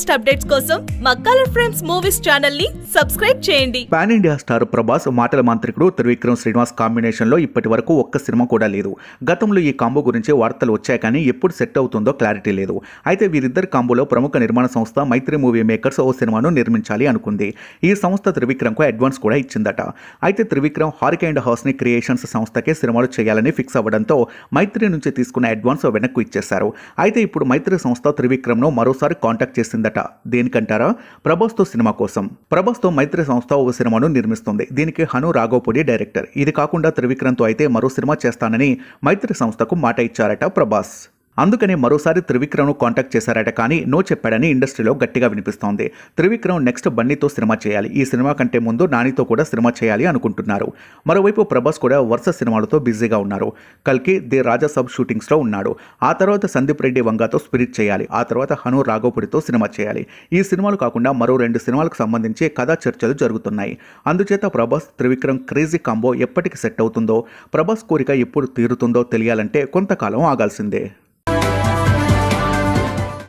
Latest updates కోసం మా colour frames movies ఛానల్ని సబ్స్క్రైబ్ చేయండి. పాన్ ఇండియా స్టార్ ప్రభాస్ మాటల మాంత్రికుడు త్రివిక్రమ్ శ్రీనివాస్ కాంబినేషన్లో ఇప్పటి వరకు ఒక్క సినిమా కూడా లేదు. గతంలో ఈ కాంబో గురించి వార్తలు వచ్చాయి కానీ ఎప్పుడు సెట్ అవుతుందో క్లారిటీ లేదు. అయితే వీరిద్దరి కాంబోలో ప్రముఖ నిర్మాణ సంస్థ మైత్రి మూవీ మేకర్స్ ఓ సినిమాను నిర్మించాలి అనుకుంది. ఈ సంస్థ త్రివిక్రమ్కు అడ్వాన్స్ కూడా ఇచ్చిందట. అయితే త్రివిక్రమ్ హారిక అండ్ హాస్ని క్రియేషన్స్ సంస్థకే సినిమాలు చేయాలని ఫిక్స్ అవ్వడంతో మైత్రి నుంచి తీసుకున్న అడ్వాన్స్ వెనక్కు ఇచ్చేశారు. అయితే ఇప్పుడు మైత్రి సంస్థ త్రివిక్రమ్ను మరోసారి కాంటాక్ట్ చేసిందట. దేనికంటారా? ప్రభాస్తో సినిమా కోసం. ప్రభాస్తో మైత్రి సంస్థ ఓ సినిమాను నిర్మిస్తుంది. దీనికి హను రాఘోపుడి డైరెక్టర్. ఇది కాకుండా త్రివిక్రమ్తో అయితే మరో సినిమా చేస్తానని మైత్రి సంస్థకు మాట ఇచ్చారట ప్రభాస్. అందుకనే మరోసారి త్రివిక్రమ్ను కాంటాక్ట్ చేశారట కానీ నో చెప్పాడని ఇండస్ట్రీలో గట్టిగా వినిపిస్తోంది. త్రివిక్రమ్ నెక్స్ట్ బన్నీతో సినిమా చేయాలి. ఈ సినిమా కంటే ముందు నానితో కూడా సినిమా చేయాలి అనుకుంటున్నారు. మరోవైపు ప్రభాస్ కూడా వరుస సినిమాలతో బిజీగా ఉన్నారు. కల్కి ది రాజాసబ్ షూటింగ్స్లో ఉన్నాడు. ఆ తర్వాత సందీప్ రెడ్డి వంగాతో స్పిరిట్ చేయాలి. ఆ తర్వాత హను రాఘోపుడితో సినిమా చేయాలి. ఈ సినిమాలు కాకుండా మరో రెండు సినిమాలకు సంబంధించి కథా చర్చలు జరుగుతున్నాయి. అందుచేత ప్రభాస్ త్రివిక్రమ్ క్రేజీ కాంబో ఎప్పటికి సెట్ అవుతుందో ప్రభాస్ కోరిక ఎప్పుడు తీరుతుందో తెలియాలంటే కొంతకాలం ఆగాల్సిందే.